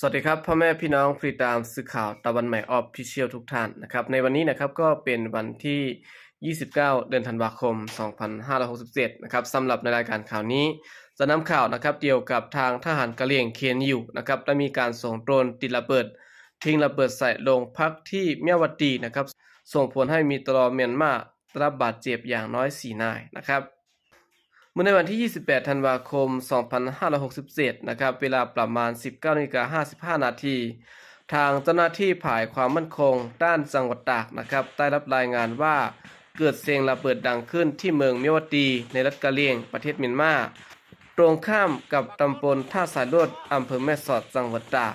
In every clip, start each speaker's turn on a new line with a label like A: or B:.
A: สวัสดีครับพ่อแม่พี่น้องฟรีตามสื่อข่าวตะวันใหม่ออฟฟิเชียลทุกท่านนะครับในวันนี้นะครับก็เป็นวันที่ 29 เดือนธันวาคม 2567 นะครับสำหรับในรายการข่าวนี้ จะนำข่าวนะครับเกี่ยวกับทางทหารกะเหรี่ยงเคนยูนะครับได้มีการส่งโดรนติดระเบิด ทิ้งระเบิดใส่โรงพักที่เมียวดีนะครับส่งผลให้มีตลอเมียนมาได้รับบาดเจ็บอย่างน้อย 4 นายนะครับ เมื่อในวันที่ 28 ธันวาคม 2567 นะครับ เวลาประมาณ 19นาฬิกา55 นาที ทางเจ้าหน้าที่ฝ่ายความมั่นคง ด้านจังหวัดตากนะครับ ได้รับรายงานว่าเกิดเสียงระเบิดดังขึ้นที่เมืองเมียวดีในรัฐกะเหรี่ยง ประเทศเมียนมา ตรงข้ามกับตำบลท่าสายลวดอำเภอแม่สอดจังหวัดตาก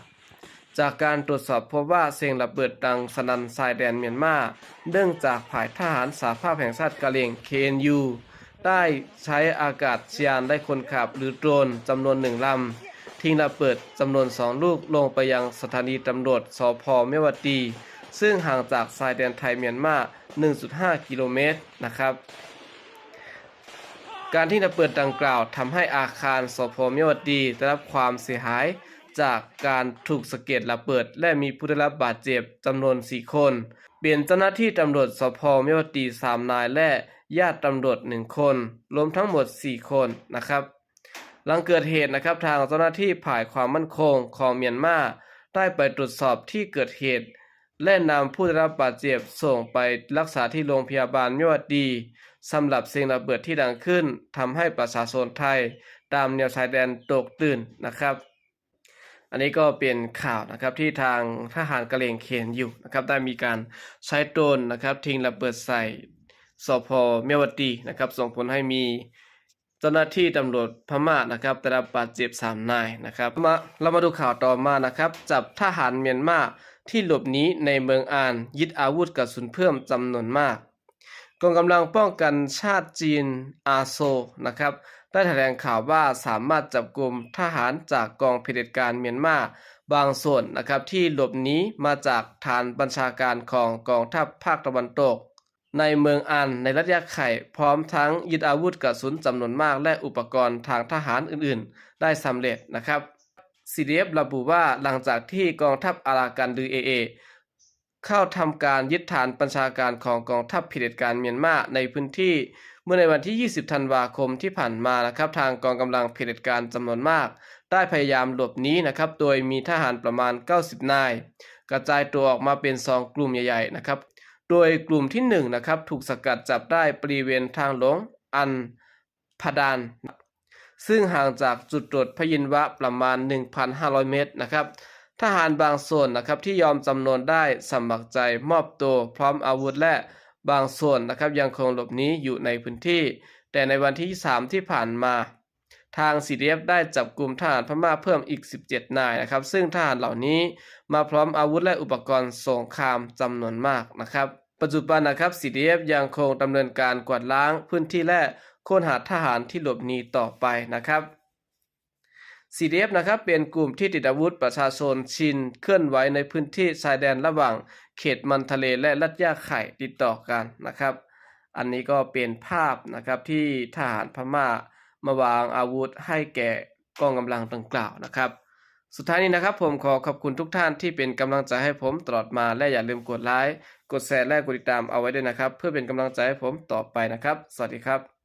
A: จากการตรวจสอบพบว่าเสียงระเบิดดังสนั่นชายแดนเมียนมา เนื่องจากฝ่ายทหารสาภาพแห่งชาติกะเหรี่ยง KNU ได้ใช้อากาศยานได้คนขับ หรือโดรนจำนวนหนึ่งลำ ทิ้งระเบิดจำนวนสองลูกลงไปยังสถานีตำรวจสพเมวดี ซึ่งห่างจากชายแดนไทยเมียนมา 1.5 กิโลเมตรนะครับ การที่ระเบิดดังกล่าวทำให้อาคารสพเมวดีได้รับความเสียหายจากการถูกสะเก็ดระเบิด และมีผู้ได้รับบาดเจ็บจำนวน 4 คน เป็นเจ้าหน้าที่ตำรวจสพเมียวดี3นายและญาติตำรวจ1คน รวมทั้งหมด 4 คนนะครับ หลังเกิดเหตุนะครับทางเจ้าหน้าที่ฝ่ายความมั่นคงของเมียนมาได้ไปตรวจสอบที่เกิดเหตุ และนำผู้ได้รับบาดเจ็บส่งไปรักษาที่โรงพยาบาลเมวดีสำหรับเสียงระเบิดที่ดังขึ้นทำให้ประชาชนไทย ตามแนวชายแดนตกตื่นนะครับ อันนี้ก็เป็นข่าวนะครับที่ทางทหารกะเหรี่ยงเคนอยู่นะครับได้มีการใช้โดรนนะครับทิ้งระเบิดใส่สพเมียวดีนะครับส่งผลให้มีเจ้าหน้าที่ตำรวจพม่านะครับได้รับบาดเจ็บสามนายนะครับมาเรามาดูข่าวต่อมานะครับ จับทหารเมียนมาที่หลบหนีในเมืองอาน ยึดอาวุธกระสุนเพิ่มจำนวนมากกองกำลังป้องกันชาติจีนอาโซนะครับ ได้แถลงข่าวว่าสามารถจับกลุ่มทหารจากกองเผด็จการเมียนมาบางส่วนนะครับที่หลบหนีมาจากฐานบัญชาการของกองทัพภาคตะวันตก ในเมืองอันในรัฐยาไข่พร้อมทั้งยึดอาวุธกระสุนจำนวนมากและอุปกรณ์ทางทหารอื่นๆ ได้สำเร็จนะครับ CDF ระบุว่าหลังจากที่กองทัพอารากันหรือ AA เข้าทำการยึดฐานบัญชาการของกองทัพเผด็จการเมียนมาในพื้นที่ เมื่อในวันที่ 20 ธันวาคมที่ผ่านมานะครับทางกองกำลังเผด็จการจำนวนมาก ได้พยายามหลบหนีนะครับโดยมีทหารประมาณ 90 นาย กระจายตัวออกมาเป็น 2 กลุ่มใหญ่ๆนะครับโดยกลุ่มที่1นะครับถูกสกัดจับได้บริเวณทางหลวงอันพดานซึ่งห่างจากจุดตรวจพยินวะประมาณ 1,500 เมตรนะครับทหารบางส่วนนะครับที่ยอมจำนวนได้สมัครใจมอบตัวพร้อมอาวุธและ บางส่วนนะครับยังคงหลบหนีอยู่ในพื้นที่ แต่ในวันที่ 3 ที่ผ่านมา ทาง CDF ได้จับกลุ่มทหารพม่าเพิ่มอีก 17 นายนะครับ ซึ่งทหารเหล่านี้มาพร้อมอาวุธและอุปกรณ์สงครามจำนวนมากนะครับ ปัจจุบันนะครับ CDF ยังคงดำเนินการกวาดล้างพื้นที่และค้นหาทหารที่หลบหนีต่อไปนะครับ CDF นะครับเป็นกลุ่มที่ติดอาวุธประชาชนชินเคลื่อนไหวในพื้นที่ชายแดนระหว่างเขตมันทะเลและลัดยาไข่ติดต่อกันนะครับ อันนี้ก็เป็นภาพนะครับที่ทหารพม่ามาวางอาวุธให้แก่กองกำลังดังกล่าวนะครับ สุดท้ายนี้นะครับผมขอขอบคุณทุกท่านที่เป็นกำลังใจให้ผมตลอดมาและอย่าลืมกดไลค์กดแชร์และกดติดตามเอาไว้ด้วยนะครับ เพื่อเป็นกำลังใจให้ผมต่อไปนะครับ สวัสดีครับ